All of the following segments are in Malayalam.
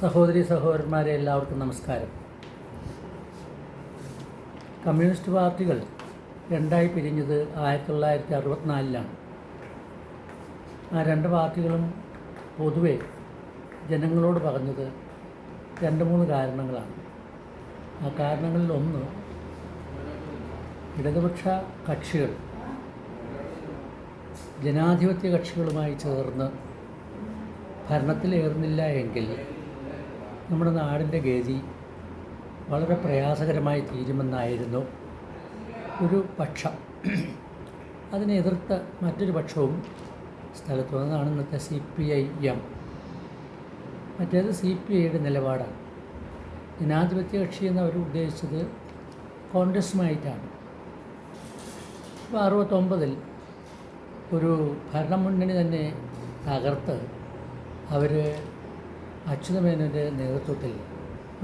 സഹോദരി സഹോദരന്മാരെ എല്ലാവർക്കും നമസ്കാരം. കമ്മ്യൂണിസ്റ്റ് പാർട്ടികൾ രണ്ടായി പിരിഞ്ഞത് ആയിരത്തി തൊള്ളായിരത്തി അറുപത്തിനാലിലാണ് ആ രണ്ട് പാർട്ടികളും പൊതുവെ ജനങ്ങളോട് പറഞ്ഞത് രണ്ട് മൂന്ന് കാരണങ്ങളാണ്. ആ കാരണങ്ങളിൽ ഒന്ന് ഇടതുപക്ഷ കക്ഷികൾ ജനാധിപത്യ കക്ഷികളുമായി ചേർന്ന് ഭരണത്തിലേറുന്നില്ല എങ്കിൽ നമ്മുടെ നാടിന്റെ ഗതി വളരെ പ്രയാസകരമായി തീരുമെന്നായിരുന്നു ഒരു പക്ഷം. അതിനെ എതിർത്ത മറ്റൊരു പക്ഷവും സ്ഥലത്ത് വന്നതാണ് ഇന്നത്തെ സി പി ഐ എം. മറ്റേത് സി പി ഐയുടെ നിലപാടാണ്. ജനാധിപത്യ കക്ഷി എന്ന് അവർ ഉദ്ദേശിച്ചത് കോൺഗ്രസുമായിട്ടാണ് ഇപ്പോൾ അറുപത്തൊമ്പതിൽ ഒരു ഭരണമുന്നണി തന്നെ തകർത്ത് അവർ അച്യുതമേനന്റെ നേതൃത്വത്തിൽ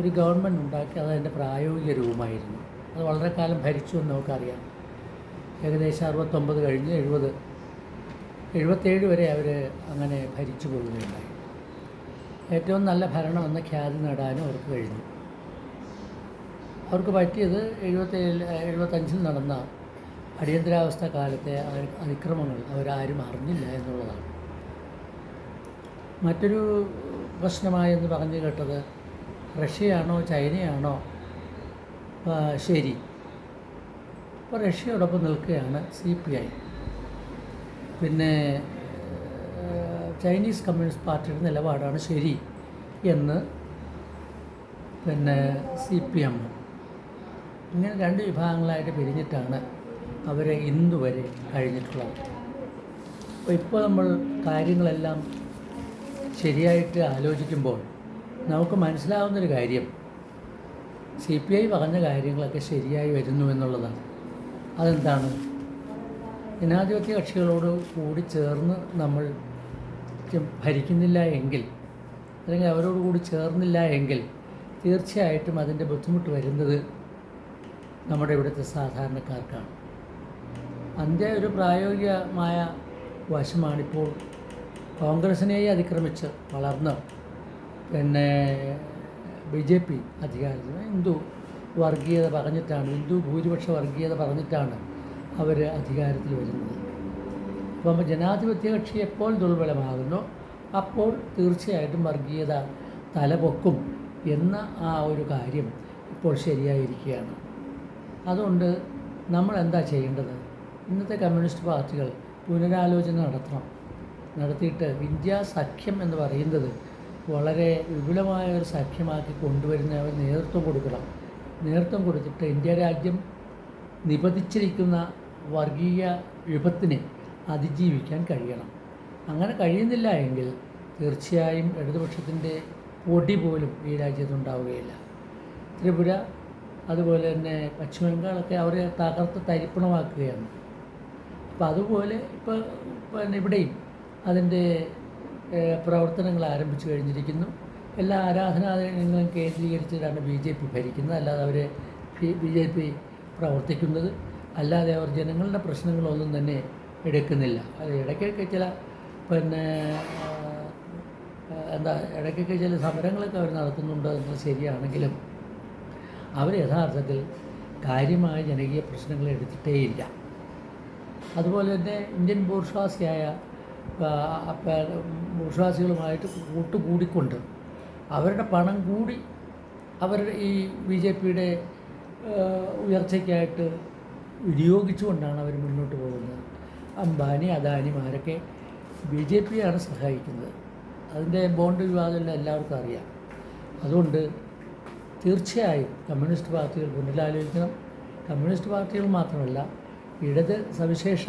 ഒരു ഗവൺമെന്റ് ഉണ്ടാക്കി അത് അതിന്റെ പ്രായോഗിക രൂപമായിരുന്നു. അത് വളരെ കാലം ഭരിച്ചു എന്ന് നമുക്കറിയാം. ഏകദേശം അറുപത്തൊമ്പത് കഴിഞ്ഞ് എഴുപത് എഴുപത്തേഴ് വരെ അവർ അങ്ങനെ ഭരിച്ചു പോകുകയുണ്ടായി ഏറ്റവും നല്ല ഭരണം എന്ന ഖ്യാതി നേടാനും അവർക്ക് കഴിഞ്ഞു. അവർക്ക് പറ്റിയത് എഴുപത്തേഴ് എഴുപത്തഞ്ചിൽ നടന്ന അടിയന്തരാവസ്ഥ കാലത്തെ അതിക്രമങ്ങൾ അവരാരും അറിഞ്ഞില്ല എന്നുള്ളതാണ്. മറ്റൊരു പ്രശ്നമായെന്ന് പറഞ്ഞു കേട്ടത് റഷ്യയാണോ ചൈനയാണോ? ശരി. അപ്പോൾ റഷ്യയോടൊപ്പം നിൽക്കുകയാണ് സി പി ഐ. പിന്നെ ചൈനീസ് കമ്മ്യൂണിസ്റ്റ് പാർട്ടിയുടെ നിലപാടാണ് ശരി എന്ന് പിന്നെ സി പി എം ഇങ്ങനെ രണ്ട് വിഭാഗങ്ങളായിട്ട് പിരിഞ്ഞിട്ടാണ് അവരെ ഇന്നുവരെ കഴിഞ്ഞിട്ടുള്ളത്. അപ്പോൾ ഇപ്പോൾ നമ്മൾ കാര്യങ്ങളെല്ലാം ശരിയായിട്ട് ആലോചിക്കുമ്പോൾ നമുക്ക് മനസ്സിലാവുന്നൊരു കാര്യം. സി പി ഐ പറഞ്ഞ കാര്യങ്ങളൊക്കെ ശരിയായി വരുന്നു എന്നുള്ളതാണ്. അതെന്താണ്? ജനാധിപത്യ കക്ഷികളോട് കൂടി ചേർന്ന് നമ്മൾ ഭരിക്കുന്നില്ല എങ്കിൽ അല്ലെങ്കിൽ അവരോട് കൂടി ചേർന്നില്ല എങ്കിൽ തീർച്ചയായിട്ടും അതിന്റെ ബുദ്ധിമുട്ട് വരുന്നത് നമ്മുടെ ഇവിടുത്തെ സാധാരണക്കാർക്കാണ്. അതിന്റെ ഒരു പ്രായോഗികമായ വശമാണിപ്പോൾ കോൺഗ്രസിനെയും അതിക്രമിച്ച് വളർന്ന് പിന്നെ ബി ജെ പി അധികാരത്തിൽ ഹിന്ദു വർഗീയത പറഞ്ഞിട്ടാണ് ഹിന്ദു ഭൂരിപക്ഷ വർഗീയത പറഞ്ഞിട്ടാണ് അവർ അധികാരത്തിൽ വരുന്നത്. അപ്പം ജനാധിപത്യ കക്ഷി എപ്പോൾ ദുർബലമാകുന്നു അപ്പോൾ തീർച്ചയായിട്ടും വർഗീയത തലപൊക്കും എന്ന ആ ഒരു കാര്യം ഇപ്പോൾ ശരിയായിരിക്കുകയാണ്. അതുകൊണ്ട് നമ്മൾ എന്താ ചെയ്യേണ്ടത്? ഇന്നത്തെ കമ്മ്യൂണിസ്റ്റ് പാർട്ടികൾ പുനരാലോചന നടത്തണം. നടത്തിയിട്ട് വിദ്യാ സഖ്യം എന്ന് പറയുന്നത് വളരെ വിപുലമായ ഒരു സഖ്യമാക്കി കൊണ്ടുവരുന്ന അവർ നേതൃത്വം കൊടുക്കണം. നേതൃത്വം കൊടുത്തിട്ട് ഇന്ത്യ രാജ്യം നിപതിച്ചിരിക്കുന്ന വർഗീയ വിപത്തിനെ അതിജീവിക്കാൻ കഴിയണം. അങ്ങനെ കഴിയുന്നില്ല എങ്കിൽ തീർച്ചയായും ഇടതുപക്ഷത്തിന്റെ പൊടി പോലും ഈ രാജ്യത്തുണ്ടാവുകയില്ല ത്രിപുര അതുപോലെ തന്നെ പശ്ചിമ ബംഗാളൊക്കെ അവരെ തകർത്ത് തരിപ്പണമാക്കുകയാണ്. അപ്പോൾ അതുപോലെ ഇപ്പോൾ പിന്നെ ഇവിടെയും അതിന്റെ പ്രവർത്തനങ്ങൾ ആരംഭിച്ചു കഴിഞ്ഞിരിക്കുന്നു. എല്ലാ ആരാധനാലയങ്ങളും കേന്ദ്രീകരിച്ചിട്ടാണ് ബി ജെ പി ഭരിക്കുന്നത്. അല്ലാതെ അവർ ബി ജെ പി പ്രവർത്തിക്കുന്നത്. അല്ലാതെ അവർ ജനങ്ങളുടെ പ്രശ്നങ്ങളൊന്നും തന്നെ എടുക്കുന്നില്ല. അത് ഇടയ്ക്കൊക്കെ ചില പിന്നെ എന്താ ഇടയ്ക്കൊക്കെ ചില സമരങ്ങളൊക്കെ അവർ നടത്തുന്നുണ്ട്. എന്ന് ശരിയാണെങ്കിലും അവർ യഥാർത്ഥത്തിൽ കാര്യമായ ജനകീയ പ്രശ്നങ്ങൾ എടുത്തിട്ടേയില്ല. അതുപോലെ തന്നെ ഇന്ത്യൻ ബൂർഷ്വാസിയായ ബൂർഷ്വാസികളുമായിട്ട് കൂട്ടുകൂടിക്കൊണ്ട് അവരുടെ പണം കൂടി അവരുടെ ഈ ബി ജെ പിയുടെ ഉയർച്ചയ്ക്കായിട്ട് വിനിയോഗിച്ചുകൊണ്ടാണ് അവർ മുന്നോട്ട് പോകുന്നത്. അംബാനി അദാനിമാരൊക്കെ ബി ജെ പിയാണ് സഹായിക്കുന്നത്. അതിന്റെ ബോണ്ട് വിവാദമെല്ലാം എല്ലാവർക്കും അറിയാം. അതുകൊണ്ട് തീർച്ചയായും കമ്മ്യൂണിസ്റ്റ് പാർട്ടികൾ പുനരാലോചിക്കണം കമ്മ്യൂണിസ്റ്റ് പാർട്ടികൾ മാത്രമല്ല ഇടത് സവിശേഷ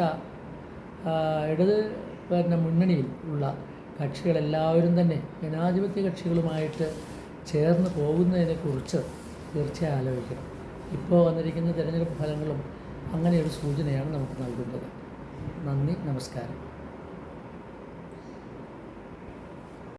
ഇടത് പിന്നെ മുന്നണിയിൽ ഉള്ള കക്ഷികളെല്ലാവരും തന്നെ ജനാധിപത്യ കക്ഷികളുമായിട്ട് ചേർന്ന് പോകുന്നതിനെക്കുറിച്ച് തീർച്ചയായും ആലോചിക്കണം. ഇപ്പോൾ വന്നിരിക്കുന്ന തിരഞ്ഞെടുപ്പ് ഫലങ്ങളും അങ്ങനെ ഒരു സൂചനയാണ് നമുക്ക് നൽകുന്നത്. നന്ദി നമസ്കാരം.